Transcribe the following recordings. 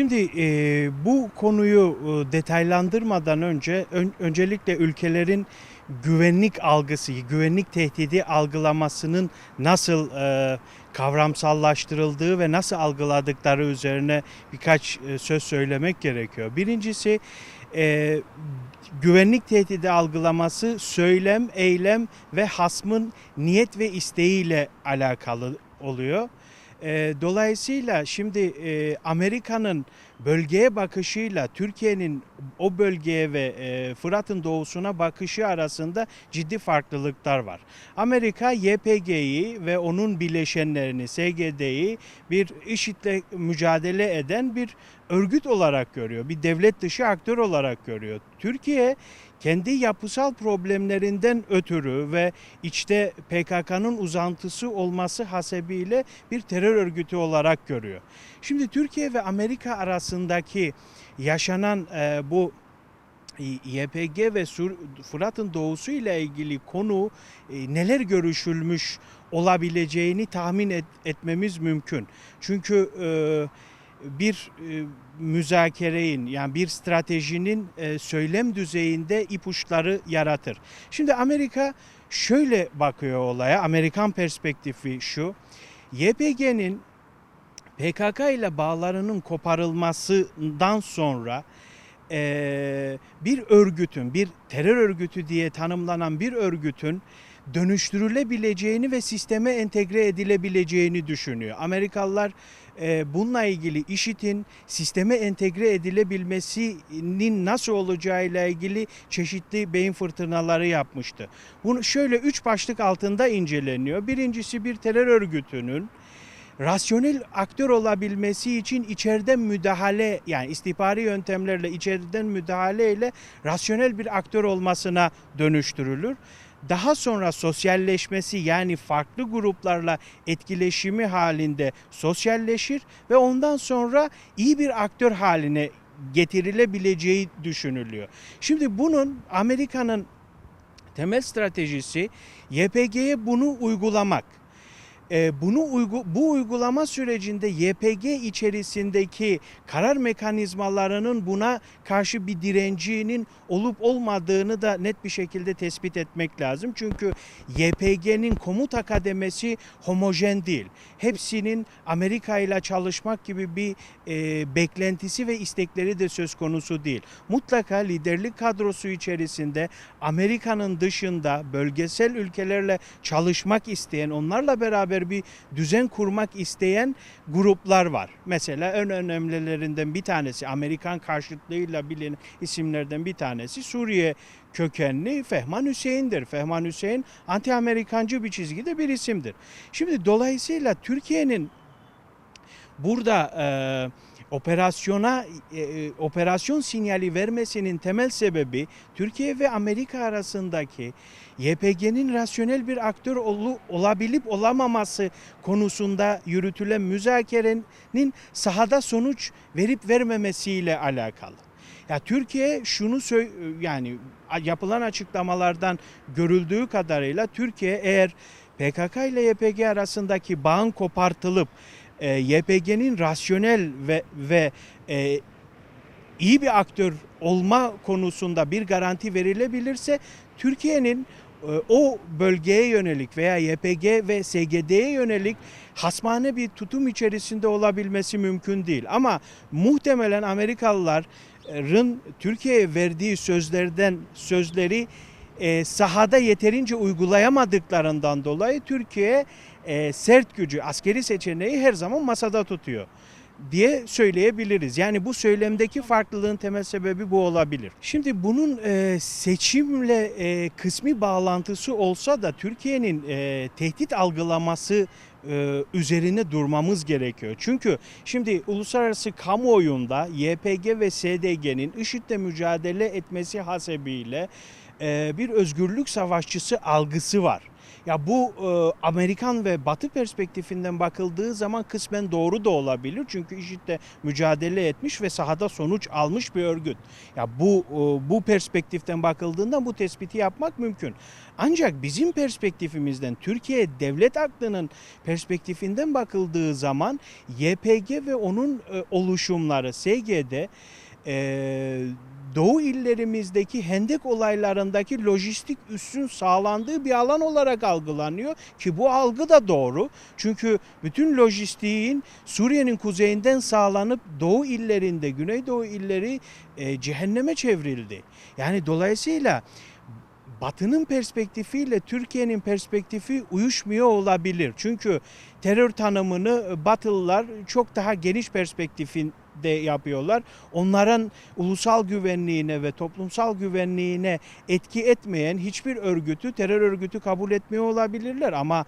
Şimdi e, bu konuyu e, detaylandırmadan önce ön- öncelikle ülkelerin güvenlik algısı, güvenlik tehdidi algılamasının nasıl e, kavramsallaştırıldığı ve nasıl algıladıkları üzerine birkaç e, söz söylemek gerekiyor. Birincisi e, güvenlik tehdidi algılaması söylem, eylem ve hasmın niyet ve isteğiyle alakalı oluyor. Dolayısıyla şimdi Amerika'nın bölgeye bakışıyla Türkiye'nin o bölgeye ve e, Fırat'ın doğusuna bakışı arasında ciddi farklılıklar var. Amerika YPG'yi ve onun bileşenlerini SGD'yi bir IŞİD'le mücadele eden bir örgüt olarak görüyor. Bir devlet dışı aktör olarak görüyor. Türkiye kendi yapısal problemlerinden ötürü ve içte PKK'nın uzantısı olması hasebiyle bir terör örgütü olarak görüyor. Şimdi Türkiye ve Amerika arasındaki yaşanan e, bu YPG ve Fırat'ın doğusu ile ilgili konu e, neler görüşülmüş olabileceğini tahmin et- etmemiz mümkün. Çünkü e, bir e, müzakereyin yani bir stratejinin e, söylem düzeyinde ipuçları yaratır. Şimdi Amerika şöyle bakıyor olaya. Amerikan perspektifi şu. YPG'nin PKK ile bağlarının koparılmasından sonra eee, bir örgütün, bir terör örgütü diye tanımlanan bir örgütün dönüştürülebileceğini ve sisteme entegre edilebileceğini düşünüyor. Amerikalılar eee, bununla ilgili IŞİD'in sisteme entegre edilebilmesinin nasıl olacağıyla ilgili çeşitli beyin fırtınaları yapmıştı. Bunu şöyle üç başlık altında inceleniyor. Birincisi bir terör örgütünün rasyonel aktör olabilmesi için içeriden müdahale yani istihbari yöntemlerle içeriden müdahale ile rasyonel bir aktör olmasına dönüştürülür. Daha sonra sosyalleşmesi yani farklı gruplarla etkileşimi halinde sosyalleşir ve ondan sonra iyi bir aktör haline getirilebileceği düşünülüyor. Şimdi bunun Amerika'nın temel stratejisi YPG'ye bunu uygulamak. Ee, bunu uygu, bu uygulama sürecinde YPG içerisindeki karar mekanizmalarının buna karşı bir direncinin olup olmadığını da net bir şekilde tespit etmek lazım. Çünkü YPG'nin komuta kademesi homojen değil. Hepsinin Amerika ile çalışmak gibi bir e, beklentisi ve istekleri de söz konusu değil. Mutlaka liderlik kadrosu içerisinde Amerika'nın dışında bölgesel ülkelerle çalışmak isteyen, onlarla beraber bir düzen kurmak isteyen gruplar var. Mesela en önemlilerinden bir tanesi Amerikan karşıtlığıyla bilinen isimlerden bir tanesi Suriye kökenli Fehman Hüseyin'dir. Fehman Hüseyin anti-Amerikancı bir çizgide bir isimdir. Şimdi dolayısıyla Türkiye'nin burada e, operasyona e, e, operasyon sinyali vermesinin temel sebebi Türkiye ve Amerika arasındaki YPG'nin rasyonel bir aktör olu- olabilip olamaması konusunda yürütülen müzakerenin sahada sonuç verip vermemesiyle alakalı. Ya Türkiye şunu sö- yani yapılan açıklamalardan görüldüğü kadarıyla Türkiye eğer PKK ile YPG arasındaki bağın kopartılıp e, YPG'nin rasyonel ve ve e, iyi bir aktör olma konusunda bir garanti verilebilirse Türkiye'nin e, o bölgeye yönelik veya YPG ve SGD'ye yönelik hasmane bir tutum içerisinde olabilmesi mümkün değil. Ama muhtemelen Amerikalıların Türkiye'ye verdiği sözlerden sözleri e, sahada yeterince uygulayamadıklarından dolayı Türkiye e, sert gücü, askeri seçeneği her zaman masada tutuyor diye söyleyebiliriz. Yani bu söylemdeki farklılığın temel sebebi bu olabilir. Şimdi bunun e, seçimle kısmi bağlantısı olsa da Türkiye'nin tehdit algılaması üzerine durmamız gerekiyor. Çünkü şimdi uluslararası kamuoyunda YPG ve SDG'nin IŞİD'le mücadele etmesi hasebiyle e, bir özgürlük savaşçısı algısı var. Ya bu e, Amerikan ve Batı perspektifinden bakıldığı zaman kısmen doğru da olabilir. Çünkü IŞİD'le mücadele etmiş ve sahada sonuç almış bir örgüt. Ya bu e, bu perspektiften bakıldığında bu tespiti yapmak mümkün. Ancak bizim perspektifimizden Türkiye devlet aklının perspektifinden bakıldığı zaman YPG ve onun e, oluşumları SGD e, Doğu illerimizdeki hendek olaylarındaki lojistik üssün sağlandığı bir alan olarak algılanıyor ki bu algı da doğru. Çünkü bütün lojistiğin Suriye'nin kuzeyinden sağlanıp Doğu illerinde, Güneydoğu illeri e, cehenneme çevrildi. Yani dolayısıyla Batı'nın perspektifiyle Türkiye'nin perspektifi uyuşmuyor olabilir. Çünkü terör tanımını Batılılar çok daha geniş perspektifinde yapıyorlar. Onların ulusal güvenliğine ve toplumsal güvenliğine etki etmeyen hiçbir örgütü terör örgütü kabul etmiyor olabilirler ama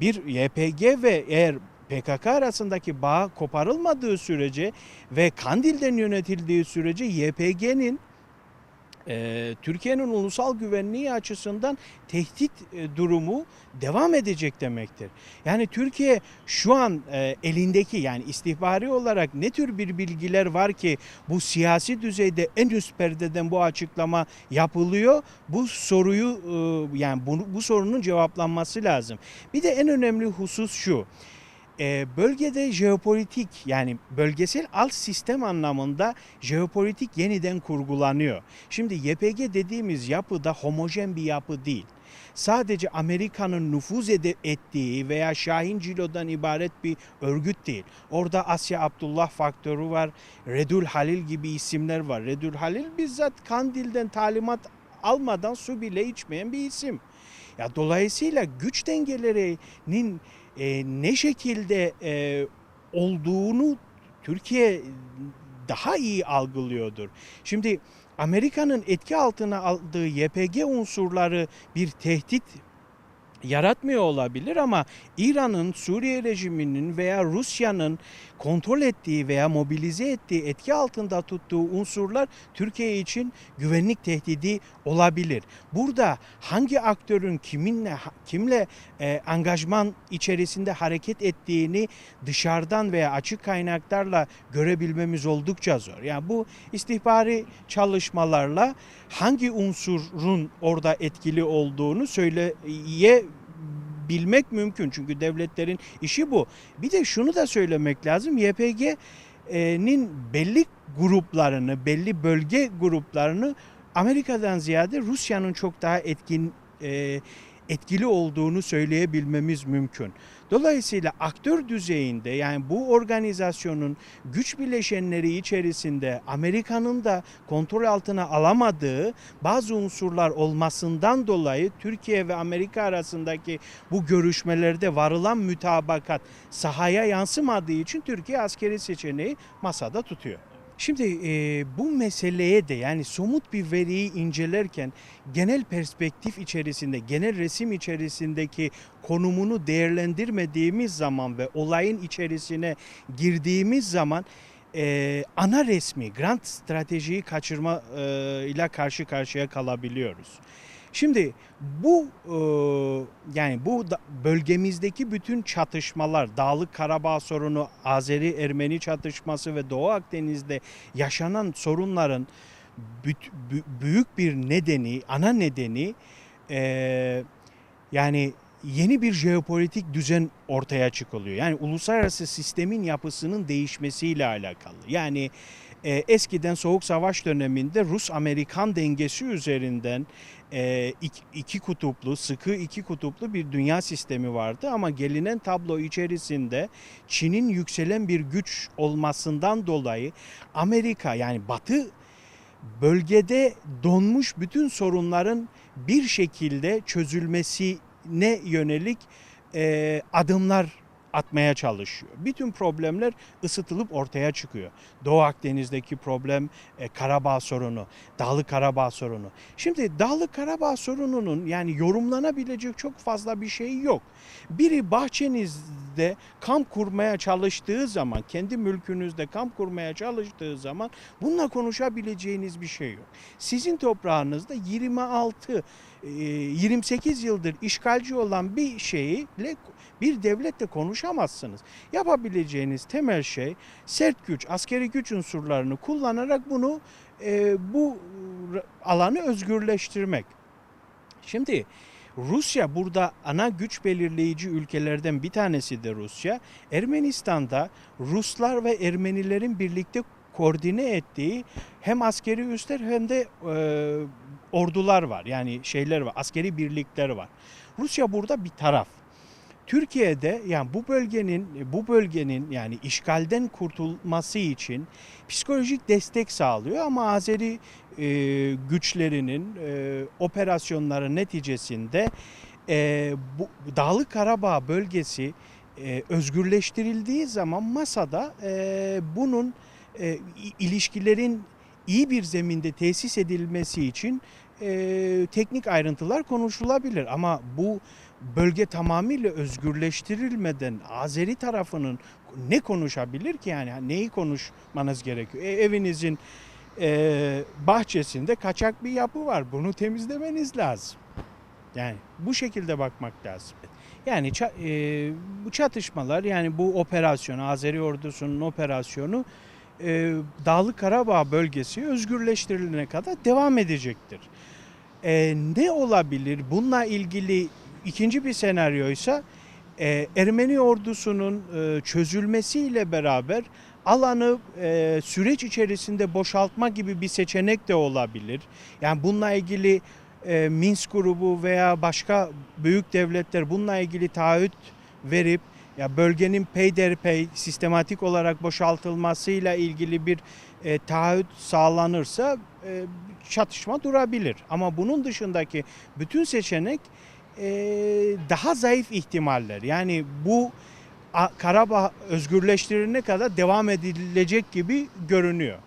bir YPG ve eğer PKK arasındaki bağ koparılmadığı sürece ve Kandil'den yönetildiği sürece YPG'nin e, Türkiye'nin ulusal güvenliği açısından tehdit e, durumu devam edecek demektir. Yani Türkiye şu an e, elindeki yani istihbari olarak ne tür bir bilgiler var ki bu siyasi düzeyde en üst perdeden bu açıklama yapılıyor. Bu soruyu e, yani bu, bu sorunun cevaplanması lazım. Bir de en önemli husus şu. E, bölgede jeopolitik yani bölgesel alt sistem anlamında jeopolitik yeniden kurgulanıyor. Şimdi YPG dediğimiz yapı da homojen bir yapı değil. Sadece Amerika'nın nüfuz ede- ettiği veya Şahin Cilo'dan ibaret bir örgüt değil. Orada Asya Abdullah faktörü var, Redül Halil gibi isimler var. Redül Halil bizzat Kandil'den talimat almadan su bile içmeyen bir isim. Ya dolayısıyla güç dengelerinin e, ne şekilde e, olduğunu Türkiye daha iyi algılıyordur. Şimdi Amerika'nın etki altına aldığı YPG unsurları bir tehdit yaratmıyor olabilir ama İran'ın, Suriye rejiminin veya Rusya'nın kontrol ettiği veya mobilize ettiği etki altında tuttuğu unsurlar Türkiye için güvenlik tehdidi olabilir. Burada hangi aktörün kiminle kimle e, angajman içerisinde hareket ettiğini dışarıdan veya açık kaynaklarla görebilmemiz oldukça zor. Yani bu istihbari çalışmalarla hangi unsurun orada etkili olduğunu söyleye bilmek mümkün. Çünkü devletlerin işi bu. Bir de şunu da söylemek lazım. YPG'nin belli gruplarını, belli bölge gruplarını Amerika'dan ziyade Rusya'nın çok daha etkin e, etkili olduğunu söyleyebilmemiz mümkün. Dolayısıyla aktör düzeyinde yani bu organizasyonun güç bileşenleri içerisinde Amerika'nın da kontrol altına alamadığı bazı unsurlar olmasından dolayı Türkiye ve Amerika arasındaki bu görüşmelerde varılan mütabakat sahaya yansımadığı için Türkiye askeri seçeneği masada tutuyor. Şimdi e, bu meseleye de yani somut bir veriyi incelerken genel perspektif içerisinde, genel resim içerisindeki konumunu değerlendirmediğimiz zaman ve olayın içerisine girdiğimiz zaman e, ana resmi, grand stratejiyi kaçırma e, ile karşı karşıya kalabiliyoruz. Şimdi bu e, yani bu da- bölgemizdeki bütün çatışmalar, Dağlık Karabağ sorunu, Azeri-Ermeni çatışması ve Doğu Akdeniz'de yaşanan sorunların büyük bir nedeni, ana nedeni e, yani yeni bir jeopolitik düzen ortaya çıkılıyor. Yani uluslararası sistemin yapısının değişmesiyle alakalı. Yani e, eskiden Soğuk Savaş döneminde Rus-Amerikan dengesi üzerinden e, iki, iki kutuplu, sıkı iki kutuplu bir dünya sistemi vardı. Ama gelinen tablo içerisinde Çin'in yükselen bir güç olmasından dolayı Amerika yani Batı bölgede donmuş bütün sorunların bir şekilde çözülmesine yönelik e, adımlar atmaya çalışıyor. Bütün problemler ısıtılıp ortaya çıkıyor. Doğu Akdeniz'deki problem e, Karabağ sorunu, Dağlık Karabağ sorunu. Şimdi Dağlık Karabağ sorununun yani yorumlanabilecek çok fazla bir şey yok. Biri bahçenizde kamp kurmaya çalıştığı zaman, kendi mülkünüzde kamp kurmaya çalıştığı zaman bununla konuşabileceğiniz bir şey yok. Sizin toprağınızda 26 e, 28 yıldır işgalci olan bir şeyle bir devletle konuşamazsınız. Yapabileceğiniz temel şey sert güç, askeri güç unsurlarını kullanarak bunu e, bu alanı özgürleştirmek. Şimdi Rusya burada ana güç belirleyici ülkelerden bir tanesi de Rusya. Ermenistan'da Ruslar ve Ermenilerin birlikte koordine ettiği hem askeri üsler hem de e, ordular var. Yani şeyler var, askeri birlikler var. Rusya burada bir taraf. Türkiye'de yani bu bölgenin bu bölgenin yani işgalden kurtulması için psikolojik destek sağlıyor ama Azeri e, güçlerinin e, operasyonları neticesinde e, bu Dağlık Karabağ bölgesi e, özgürleştirildiği zaman masada e, bunun e, ilişkilerin iyi bir zeminde tesis edilmesi için e, teknik ayrıntılar konuşulabilir. Ama bu bölge tamamıyla özgürleştirilmeden Azeri tarafının ne konuşabilir ki yani neyi konuşmanız gerekiyor? E, evinizin e, bahçesinde kaçak bir yapı var. Bunu temizlemeniz lazım. Yani bu şekilde bakmak lazım. Yani e, bu çatışmalar yani bu operasyon Azeri ordusunun operasyonu e, Dağlık Karabağ bölgesi özgürleştirilene kadar devam edecektir. E, ne olabilir? Bununla ilgili ikinci bir senaryoysa e, Ermeni ordusunun e, çözülmesiyle beraber alanı e, süreç içerisinde boşaltma gibi bir seçenek de olabilir. Yani bununla ilgili e, Minsk grubu veya başka büyük devletler bununla ilgili taahhüt verip ya bölgenin peyderpey sistematik olarak boşaltılmasıyla ilgili bir e, taahhüt sağlanırsa e, çatışma durabilir. Ama bunun dışındaki bütün seçenek daha zayıf ihtimaller. Yani bu Karabağ özgürleştirilene kadar devam edilecek gibi görünüyor.